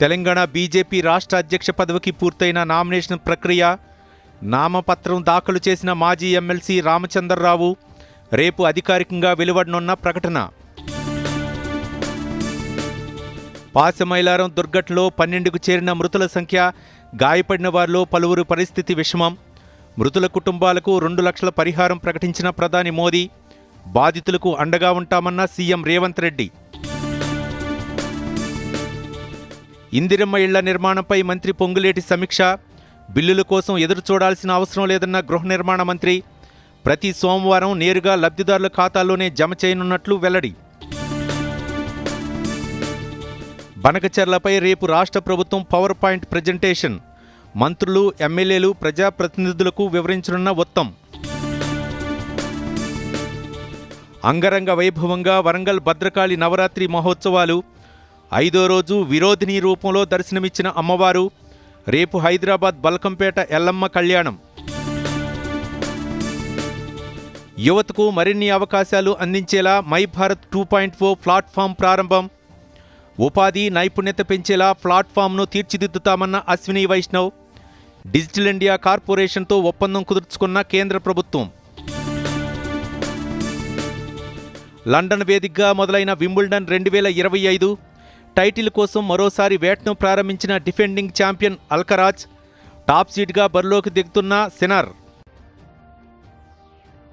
Telangana BJP రాష్ట్ర అధ్యక్ష పదవికి పూర్తయిన నామినేషన్ ప్రక్రియ నామపత్రం దాఖలు చేసిన మాజీ ఎమ్మెల్సీ రామచంద్రరావు రేపు అధికారికంగా వెలువడనున్న ప్రకటన. పాసమైలారం దుర్ఘటనలో పన్నెండుకు చేరిన మృతుల సంఖ్య గాయపడిన వారిలో పలువురు పరిస్థితి విషమం. మృతుల కుటుంబాలకు రెండు లక్షల పరిహారం ప్రకటించిన ప్రధాని మోదీ బాధితులకు అండగా ఉంటామన్న సీఎం రేవంత్ రెడ్డి. ఇందిరమ్మ ఇళ్ళ నిర్మాణంపై మంత్రి పొంగులేటి సమీక్ష. బిల్లుల కోసం ఎదురు చూడాల్సిన అవసరం లేదన్న గృహ నిర్మాణ మంత్రి. ప్రతి సోమవారం నేరుగా లబ్ధిదారుల ఖాతాల్లోనే జమ చేయనున్నట్లు వెల్లడి. బనకచర్లపై రేపు రాష్ట్ర ప్రభుత్వం పవర్ పాయింట్ ప్రజెంటేషన్. మంత్రులు ఎమ్మెల్యేలు ప్రజాప్రతినిధులకు వివరించనున్న ఉత్తం అంగరంగ వైభవంగా వరంగల్ భద్రకాళి నవరాత్రి మహోత్సవాలు. ఐదో రోజు విరోధిని రూపంలో దర్శనమిచ్చిన అమ్మవారు రేపు హైదరాబాద్ బల్కంపేట ఎల్లమ్మ కళ్యాణం. యువతకు మరిన్ని అవకాశాలు అందించేలా my Bharat two point four platform ప్రారంభం. ఉపాధి నైపుణ్యత పెంచేలా ప్లాట్ఫామ్ను తీర్చిదిద్దుతామన్న అశ్విని వైష్ణవ్ డిజిటల్ ఇండియా కార్పొరేషన్తో ఒప్పందం కుదుర్చుకున్న కేంద్ర ప్రభుత్వం. లండన్ వేదికగా మొదలైన వింబుల్డన్ రెండు వేల ఇరవై ఐదు టైటిల్ కోసం మరోసారి వేట్ను ప్రారంభించిన డిఫెండింగ్ ఛాంపియన్ అల్కరాజ్ టాప్ సీడ్గా బరిలోకి దిగుతున్న సినార్.